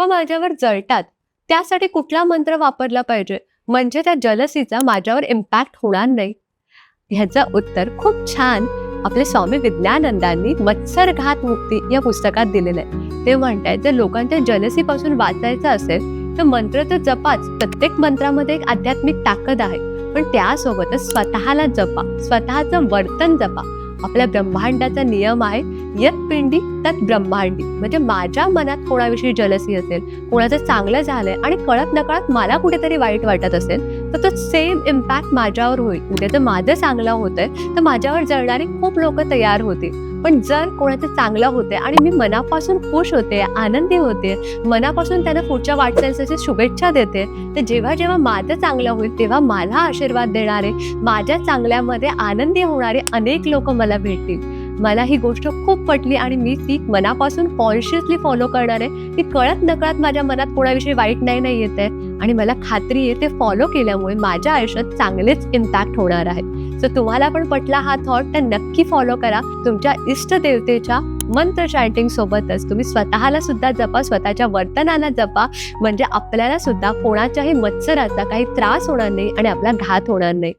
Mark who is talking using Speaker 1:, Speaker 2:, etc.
Speaker 1: लोक माझ्यावर जळतात. त्यासाठी कुठला मंत्र वापरला पाहिजे? म्हणजे त्या जलसीचा माझ्यावर इम्पॅक्ट होणार नाही. ह्याचं उत्तर खूप छान आपले स्वामी विज्ञानंदांनी मत्सरघात मुक्ती या पुस्तकात दिलेलं आहे. ते म्हणतायत जर लोकांच्या जलसीपासून वाचायचं असेल तर मंत्र तर जपाच. प्रत्येक मंत्रामध्ये एक आध्यात्मिक ताकद आहे. पण त्यासोबतच स्वतःला जपा. स्वतःचं वर्तन जपा. आपल्या ब्रह्मांडाचा नियम आहे यत पिंडी तत ब्रह्मांडी. म्हणजे माझ्या मनात कोणाविषयी जलसी असेल कोणाचं चांगलं झालंय आणि कळत नकळत मला कुठेतरी वाईट वाटत असेल तर तो सेम इम्पॅक्ट माझ्यावर होईल. उद्या जर माझं चांगलं होतंय तर माझ्यावर जळणारी खूप लोक तयार होतील. पण जर कोणाचं चांगलं होते आणि मी मनापासून खुश होते आनंदी होते मनापासून त्यांना पुढच्या वाटचालीसाठी शुभेच्छा देते तर जेव्हा जेव्हा माझं चांगलं होईल तेव्हा मला आशीर्वाद देणारे माझ्या चांगल्यामध्ये आनंदी होणारे अनेक लोक मला भेटतील. मला ही गोष्ट खूप पटली आणि मी ती मनापासून कॉन्शियसली फॉलो करणार आहे. की कळत नकळत माझ्या मनात कोणाविषयी वाईट नाही नाही येत आहे. आणि मला खात्री आहे ते फॉलो केल्यामुळे माझ्या आयुष्यात चांगलेच इम्पॅक्ट होणार आहे. सो तुम्हाला पण पटला हा थॉट तर नक्की फॉलो करा. तुमच्या इष्टदेवतेच्या मंत्र चॅटिंग सोबतच तुम्ही स्वतःला सुद्धा जपा स्वतःच्या वर्तनाला जपा. म्हणजे आपल्याला सुद्धा कोणाच्याही मत्सराचा काही त्रास होणार नाही आणि आपला घात होणार नाही.